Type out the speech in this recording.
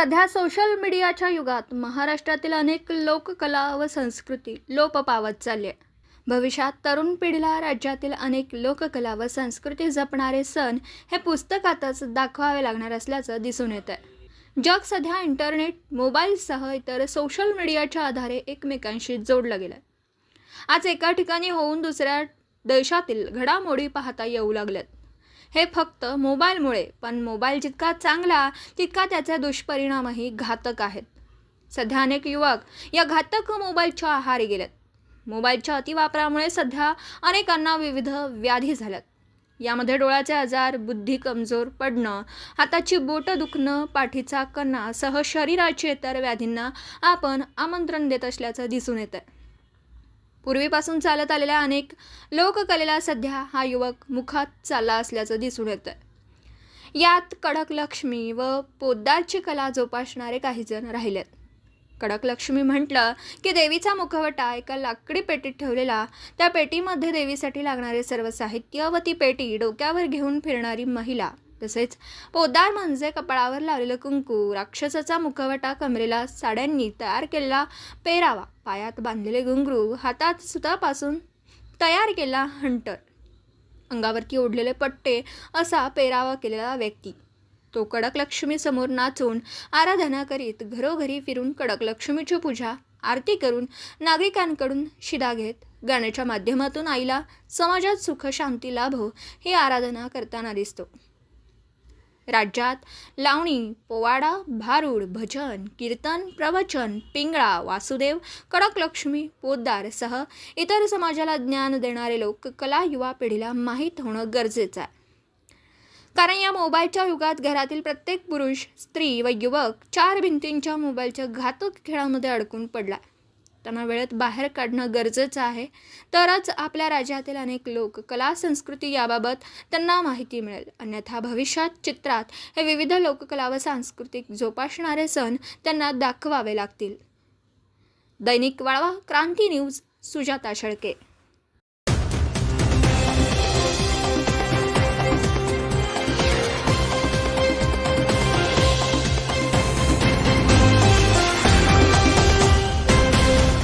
सध्या सोशल मीडियाच्या युगात महाराष्ट्रातील अनेक लोककला व संस्कृती लोप पावत चालली आहे. भविष्यात तरुण पिढीला राज्यातील अनेक लोककला व संस्कृती जपणारे सण हे पुस्तकातच दाखवावे लागणार असल्याचं दिसून येत आहे जग सध्या इंटरनेट मोबाईलसह इतर सोशल मीडियाच्या आधारे एकमेकांशी जोडलं गेलं आहे आज एका ठिकाणी होऊन दुसऱ्या देशातील घडामोडी पाहता येऊ लागल्यात. हे फक्त मोबाईलमुळे पण मोबाईल जितका चांगला तितका त्याचे दुष्परिणामही घातक आहेत. सध्या अनेक युवक या घातक मोबाईलच्या आहारी गेलेत. मोबाईलच्या अतिवापरामुळे सध्या अनेकांना विविध व्याधी झाल्यात. यामध्ये डोळ्याचे आजार बुद्धी कमजोर पडणं हाताची बोटं दुखणं पाठीचा कणा सह शरीराचे इतर व्याधींना आपण आमंत्रण देत असल्याचं दिसून येतं आहे पूर्वीपासून चालत आलेल्या अनेक लोककलेला सध्या हा युवक मुखात चालला असल्याचं दिसून येतं यात कडक लक्ष्मी व पोद्दारची कला जोपासणारे काही जण राहिलेत. कडक लक्ष्मी म्हटलं की देवीचा मुखवटा एका लाकडी पेटीत ठेवलेला त्या पेटीमध्ये देवीसाठी लागणारे सर्व साहित्य व ती पेटी डोक्यावर घेऊन फिरणारी महिला. तसेच पोद्दार म्हणजे कपाळावर लावलेलं कुंकू राक्षसाचा मुखवटा कमरेला साड्यांनी तयार केलेला पेरावा पायात बांधलेले घुंगरू हातात सुतापासून तयार केलेला हंटर. अंगावरती ओढलेले पट्टे असा पेरावा केलेला व्यक्ती. तो कडक लक्ष्मीसमोर नाचून आराधना करीत घरोघरी फिरून कडक लक्ष्मीची पूजा आरती करून नागरिकांकडून शिदा घेत गाण्याच्या माध्यमातून आईला समाजात सुख शांती लाभो हो, ही आराधना करताना दिसतो. राज्यात लावणी पोवाडा भारूड भजन कीर्तन प्रवचन पिंगळा वासुदेव कडक लक्ष्मी पोद्दार सह इतर समाजाला ज्ञान देणारे लोक कला युवा पिढीला माहीत होणं गरजेचं आहे. कारण या मोबाईलच्या युगात घरातील प्रत्येक पुरुष स्त्री व युवक चार भिंतींच्या मोबाईलच्या घातक खेळामध्ये अडकून पडला. त्यांना वेळेत बाहेर काढणं गरजेचं आहे. तरच आपल्या राज्यातील अनेक लोक कला संस्कृती याबाबत त्यांना माहिती मिळेल. अन्यथा भविष्यात चित्रात हे विविध लोककला व सांस्कृतिक जोपासणारे सण त्यांना दाखवावे लागतील. दैनिक वाळवा क्रांती न्यूज सुजाता शेळके.